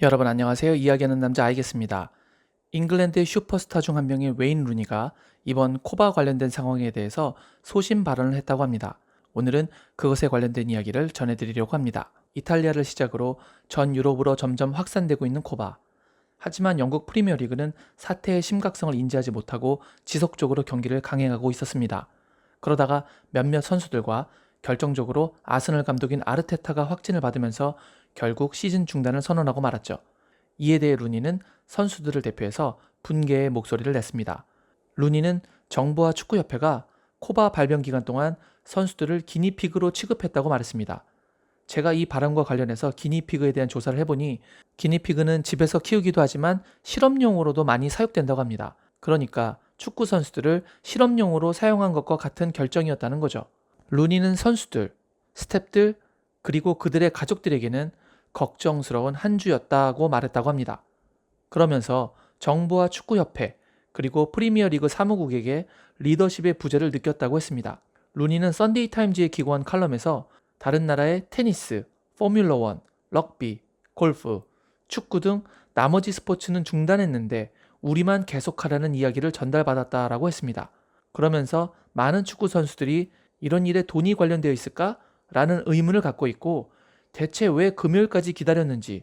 여러분 안녕하세요. 이야기하는 남자 알겠습니다. 잉글랜드의 슈퍼스타 중 한 명인 웨인 루니가 이번 코바 관련된 상황에 대해서 소신 발언을 했다고 합니다. 오늘은 그것에 관련된 이야기를 전해드리려고 합니다. 이탈리아를 시작으로 전 유럽으로 점점 확산되고 있는 코바. 하지만 영국 프리미어리그는 사태의 심각성을 인지하지 못하고 지속적으로 경기를 강행하고 있었습니다. 그러다가 몇몇 선수들과 결정적으로 아스널 감독인 아르테타가 확진을 받으면서 결국 시즌 중단을 선언하고 말았죠. 이에 대해 루니는 선수들을 대표해서 분개의 목소리를 냈습니다. 루니는 정부와 축구협회가 코바 발병 기간 동안 선수들을 기니피그로 취급했다고 말했습니다. 제가 이 발언과 관련해서 기니피그에 대한 조사를 해보니 기니피그는 집에서 키우기도 하지만 실험용으로도 많이 사육된다고 합니다. 그러니까 축구 선수들을 실험용으로 사용한 것과 같은 결정이었다는 거죠. 루니는 선수들, 스탭들, 그리고 그들의 가족들에게는 걱정스러운 한 주였다고 말했다고 합니다. 그러면서 정부와 축구협회, 그리고 프리미어리그 사무국에게 리더십의 부재를 느꼈다고 했습니다. 루니는 썬데이 타임즈에 기고한 칼럼에서 다른 나라의 테니스, 포뮬러 원, 럭비, 골프, 축구 등 나머지 스포츠는 중단했는데 우리만 계속하라는 이야기를 전달받았다라고 했습니다. 그러면서 많은 축구 선수들이 이런 일에 돈이 관련되어 있을까? 라는 의문을 갖고 있고 대체 왜 금요일까지 기다렸는지,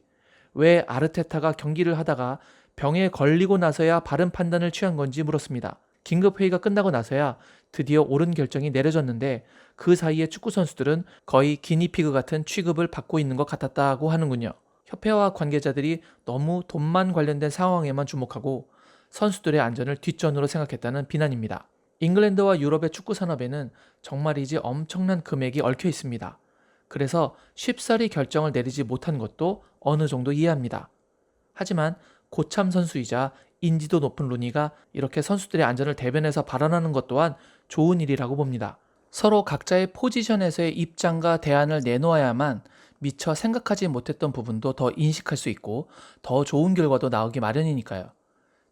왜 아르테타가 경기를 하다가 병에 걸리고 나서야 바른 판단을 취한 건지 물었습니다. 긴급 회의가 끝나고 나서야 드디어 옳은 결정이 내려졌는데 그 사이에 축구 선수들은 거의 기니피그 같은 취급을 받고 있는 것 같았다고 하는군요. 협회와 관계자들이 너무 돈만 관련된 상황에만 주목하고 선수들의 안전을 뒷전으로 생각했다는 비난입니다. 잉글랜드와 유럽의 축구 산업에는 정말이지 엄청난 금액이 얽혀 있습니다. 그래서 쉽사리 결정을 내리지 못한 것도 어느 정도 이해합니다. 하지만 고참 선수이자 인지도 높은 루니가 이렇게 선수들의 안전을 대변해서 발언하는 것 또한 좋은 일이라고 봅니다. 서로 각자의 포지션에서의 입장과 대안을 내놓아야만 미처 생각하지 못했던 부분도 더 인식할 수 있고 더 좋은 결과도 나오기 마련이니까요.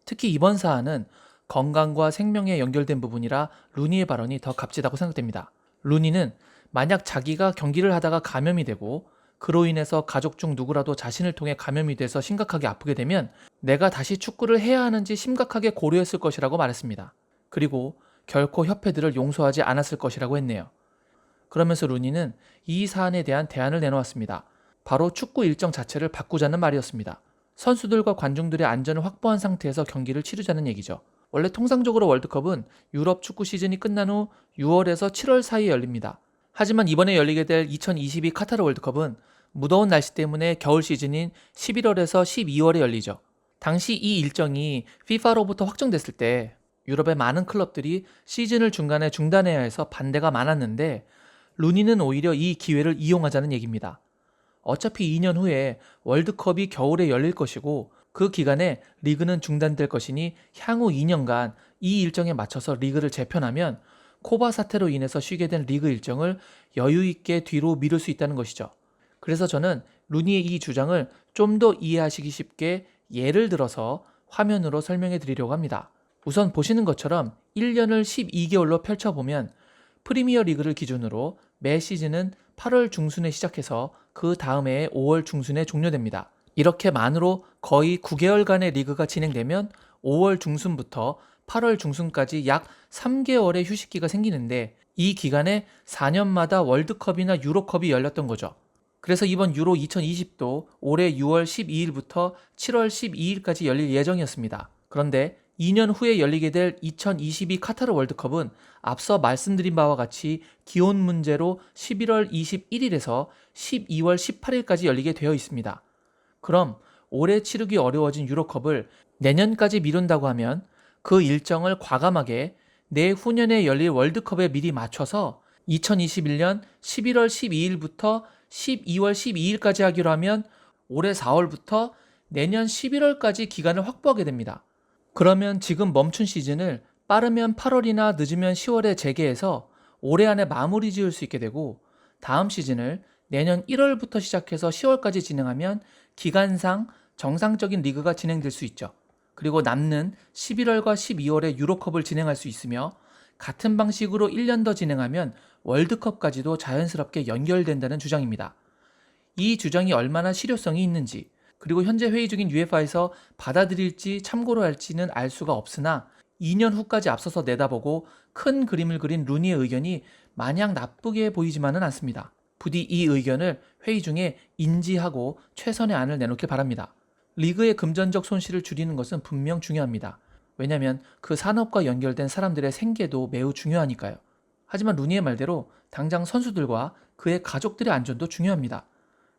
특히 이번 사안은 건강과 생명에 연결된 부분이라 루니의 발언이 더 값지다고 생각됩니다. 루니는 만약 자기가 경기를 하다가 감염이 되고 그로 인해서 가족 중 누구라도 자신을 통해 감염이 돼서 심각하게 아프게 되면 내가 다시 축구를 해야 하는지 심각하게 고려했을 것이라고 말했습니다. 그리고 결코 협회들을 용서하지 않았을 것이라고 했네요. 그러면서 루니는 이 사안에 대한 대안을 내놓았습니다. 바로 축구 일정 자체를 바꾸자는 말이었습니다. 선수들과 관중들의 안전을 확보한 상태에서 경기를 치르자는 얘기죠. 원래 통상적으로 월드컵은 유럽 축구 시즌이 끝난 후 6월에서 7월 사이에 열립니다. 하지만 이번에 열리게 될 2022 카타르 월드컵은 무더운 날씨 때문에 겨울 시즌인 11월에서 12월에 열리죠. 당시 이 일정이 FIFA로부터 확정됐을 때 유럽의 많은 클럽들이 시즌을 중간에 중단해야 해서 반대가 많았는데 루니는 오히려 이 기회를 이용하자는 얘기입니다. 어차피 2년 후에 월드컵이 겨울에 열릴 것이고 그 기간에 리그는 중단될 것이니 향후 2년간 이 일정에 맞춰서 리그를 재편하면 코바 사태로 인해서 쉬게 된 리그 일정을 여유 있게 뒤로 미룰 수 있다는 것이죠. 그래서 저는 루니의 이 주장을 좀 더 이해하시기 쉽게 예를 들어서 화면으로 설명해 드리려고 합니다. 우선 보시는 것처럼 1년을 12개월로 펼쳐보면 프리미어 리그를 기준으로 매 시즌은 8월 중순에 시작해서 그 다음 해에 5월 중순에 종료됩니다. 이렇게 만으로 거의 9개월간의 리그가 진행되면 5월 중순부터 8월 중순까지 약 3개월의 휴식기가 생기는데 이 기간에 4년마다 월드컵이나 유로컵이 열렸던 거죠. 그래서 이번 유로 2020도 올해 6월 12일부터 7월 12일까지 열릴 예정이었습니다. 그런데 2년 후에 열리게 될 2022 카타르 월드컵은 앞서 말씀드린 바와 같이 기온 문제로 11월 21일에서 12월 18일까지 열리게 되어 있습니다. 그럼 올해 치르기 어려워진 유로컵을 내년까지 미룬다고 하면 그 일정을 과감하게 내후년에 열릴 월드컵에 미리 맞춰서 2021년 11월 12일부터 12월 12일까지 하기로 하면 올해 4월부터 내년 11월까지 기간을 확보하게 됩니다. 그러면 지금 멈춘 시즌을 빠르면 8월이나 늦으면 10월에 재개해서 올해 안에 마무리 지을 수 있게 되고 다음 시즌을 내년 1월부터 시작해서 10월까지 진행하면 기간상 정상적인 리그가 진행될 수 있죠. 그리고 남는 11월과 12월에 유로컵을 진행할 수 있으며 같은 방식으로 1년 더 진행하면 월드컵까지도 자연스럽게 연결된다는 주장입니다. 이 주장이 얼마나 실효성이 있는지, 그리고 현재 회의 중인 UEFA에서 받아들일지 참고로 할지는 알 수가 없으나 2년 후까지 앞서서 내다보고 큰 그림을 그린 루니의 의견이 마냥 나쁘게 보이지만은 않습니다. 부디 이 의견을 회의 중에 인지하고 최선의 안을 내놓길 바랍니다. 리그의 금전적 손실을 줄이는 것은 분명 중요합니다. 왜냐하면 그 산업과 연결된 사람들의 생계도 매우 중요하니까요. 하지만 루니의 말대로 당장 선수들과 그의 가족들의 안전도 중요합니다.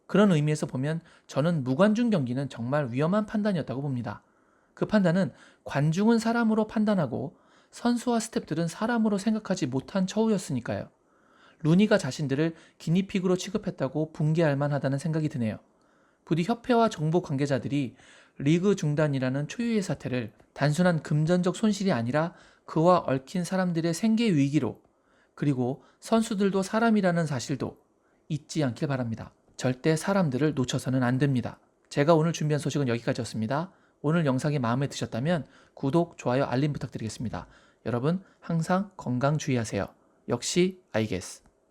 그런 의미에서 보면 저는 무관중 경기는 정말 위험한 판단이었다고 봅니다. 그 판단은 관중은 사람으로 판단하고 선수와 스탭들은 사람으로 생각하지 못한 처우였으니까요. 루니가 자신들을 기니픽으로 취급했다고 붕괴할 만하다는 생각이 드네요. 부디 협회와 정부 관계자들이 리그 중단이라는 초유의 사태를 단순한 금전적 손실이 아니라 그와 얽힌 사람들의 생계 위기로 그리고 선수들도 사람이라는 사실도 잊지 않길 바랍니다. 절대 사람들을 놓쳐서는 안 됩니다. 제가 오늘 준비한 소식은 여기까지였습니다. 오늘 영상이 마음에 드셨다면 구독, 좋아요, 알림 부탁드리겠습니다. 여러분 항상 건강 주의하세요. 역시 아이게스.